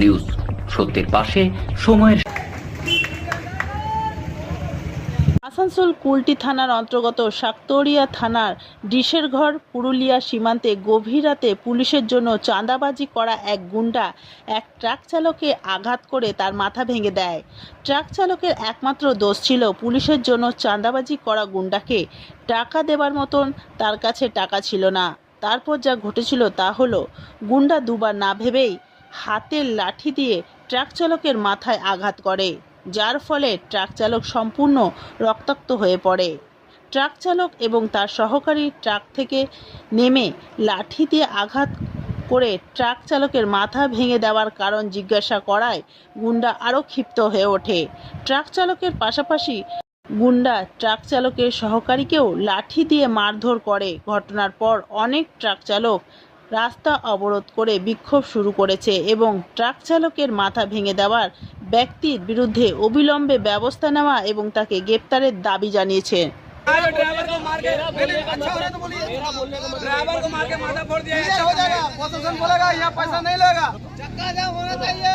News. সত্যের পাশে সময়ের আসানসোল কুলটি থানার অন্তর্গত শাক্তরিয়া থানার ডিশের ঘর পুরুলিয়া সীমান্তে গভীর রাতে পুলিশের জন্য চাঁদাবাজি করা এক গুন্ডা এক ট্রাক চালককে আঘাত করে তার মাথা ভেঙে দেয়। ট্রাক চালকের একমাত্র দোষ ছিল পুলিশের জন্য চাঁদাবাজি করা গুন্ডাকে টাকা দেবার মতন তার কাছে টাকা ছিল না। তারপর যা ঘটেছিল তা হলো, গুন্ডা দুবার না ভেবেই হাতের লাঠি দিয়ে ট্রাক চালকের মাথায় আঘাত করে, যার ফলে ট্রাক চালক সম্পূর্ণ রক্তাক্ত হয়ে পড়ে। ট্রাক চালক এবং তার সহকারী ট্রাক থেকে নেমে লাঠি দিয়ে আঘাত করে ট্রাক চালকের মাথা ভেঙে দেওয়ার কারণ জিজ্ঞাসা করায় গুন্ডা আরও ক্ষিপ্ত হয়ে ওঠে। ট্রাক চালকের পাশাপাশি গুন্ডা ট্রাক চালকের সহকারীকেও লাঠি দিয়ে মারধর করে। ঘটনার পর অনেক ট্রাক চালক রাস্তা অবরোধ করে বিক্ষোভ শুরু করেছে এবং ট্রাক চালকের মাথা ভেঙে দেওয়ার ব্যক্তির বিরুদ্ধে অবিলম্বে ব্যবস্থা নেওয়া এবং তাকে গ্রেপ্তারের দাবি জানিয়েছে ड्राइवर को मार के अच्छा हो रहा है तो बोलिए ड्राइवर को मार के माथा फोड़ दिया है हो जाएगा प्रशासन बोलेगा यहाँ पैसा नहीं लेगा चक्का जाम होना चाहिए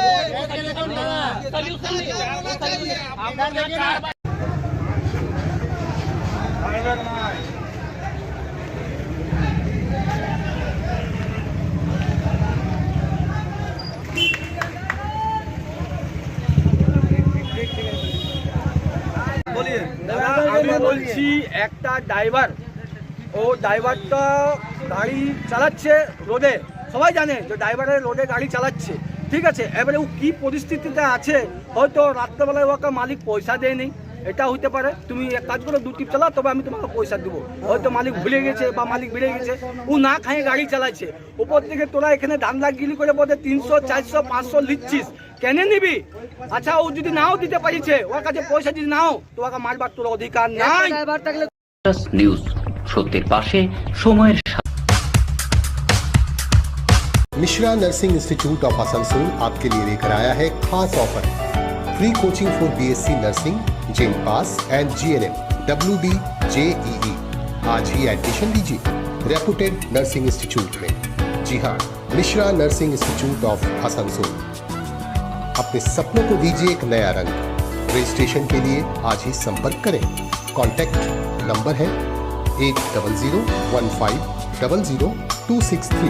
বলছি, একটা ড্রাইভার ও ড্রাইভারটা গাড়ি চালাচ্ছে রোডে সবাই জানে যে ড্রাইভারের রোডে গাড়ি চালাচ্ছে। ঠিক আছে, এবারে ও কি পরিস্থিতিতে আছে? হয়তো রাত্রেবেলায় ওকে মালিক পয়সা দেয়নি। এটা হইতে পারে। তুমি এক কাজ করো, দু টিপ চালাও, তবে আমি তোমাকে পয়সা দেবো। হয়তো মালিক ভুলে গেছে বা মালিক বেড়ে গেছে। ও না খাইয়ে গাড়ি চালাচ্ছে উপর থেকে তোরা এখানে ধান্দা গিলি করে বোধ তিনশো, চারশো, পাঁচশো লিখছিস কেন নিবি আচ্ছা ও যদি নাও দিতে পারিছে ওর কাছে পয়সা যদি নাও তোমাকে মারবার তোর অধিকার নাই নিউজ সত্যের পাশে সময়ের Mishra nursing institute of Asansol आपके लिए लेकर आया है खास offer free coaching for BSc nursing GeM pass and GNM W D JEE आज ही एडमिशन लीजिए रेपुटेड नर्सिंग इंस्टीट्यूट में जी हाँ Mishra nursing institute of Asansol अपने सपनों को दीजिए एक नया रंग। रजिस्ट्रेशन के लिए आज ही संपर्क करें। कॉन्टैक्ट नंबर है eight double zero one five double zero two six three.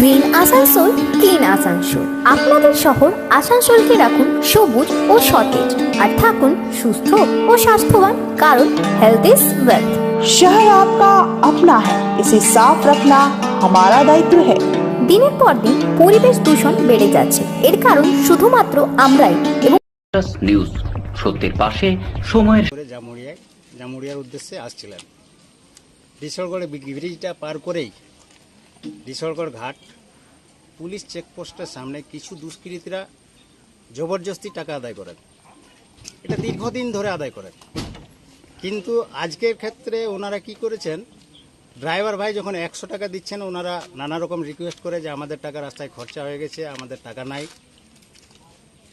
Green Asansol clean Asansol আপনাদের শহর আসানসোলকে রাখুন সবুজ ও সতেজ আর থাকুন সুস্থ ও স্বাস্থ্যবান কারণ হেলথ ইজ ওয়েলথ शहर आपका अपना है इसे साफ रखना हमारा दायित्व है দিনের পর দিন পরিবেশ দূষণ বেড়ে যাচ্ছে এর কারণ শুধুমাত্র আমরাই এবং নিউজ সত্যের পাশে সময়ের করে জামুরিয়ায় জামুরিয়ার উদ্দেশ্যে আসছিলেন ডিসলগড়ে ব্রিজটা পার করেই ডিসলগড় ঘাট, পুলিশ চেকপোস্টের সামনে কিছু দুষ্কৃতীরা জবরদস্তি টাকা আদায় করেন। এটা দীর্ঘদিন ধরে আদায় করেন। কিন্তু আজকের ক্ষেত্রে ওনারা কি করেছেন, ড্রাইভার ভাই যখন একশো টাকা দিচ্ছেন, ওনারা নানা রকম রিকোয়েস্ট করে যে আমাদের টাকা রাস্তায় খরচা হয়ে গেছে, আমাদের টাকা নাই।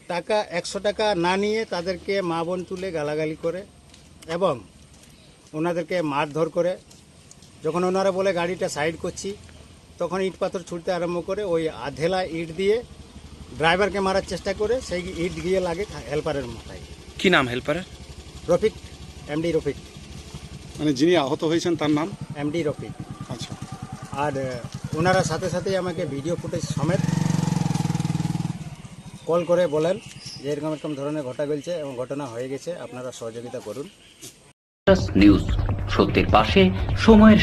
টাকা একশো টাকা না নিয়ে তাদেরকে মা বোন তুলে গালাগালি করে এবং ওনাদেরকে মারধর করে। যখন ওনারা বলে, গাড়িটা সাইড করছি তখন ইট পাথর ছুটতে আরম্ভ করে ওই আধেলা ইট দিয়ে ড্রাইভারকে মারার চেষ্টা করে সেই ইট গিয়ে লাগে হেল্পারের মাথায়। কি নাম হেল্পারের? রফিক এমডি রফিক। মানে যিনি আহত হয়েছেন তার নাম? এমডি রফিক। আচ্ছা। আর ওনারা সাথে সাথেই আমাকে ভিডিও ফুটেজ সমেত কল করে বলেন যে এরকম এরকম ধরনের ঘটা গেছে এবং ঘটনা হয়ে গেছে আপনারা সহযোগিতা করুন। নিউজ সত্যের পাশে সময়ের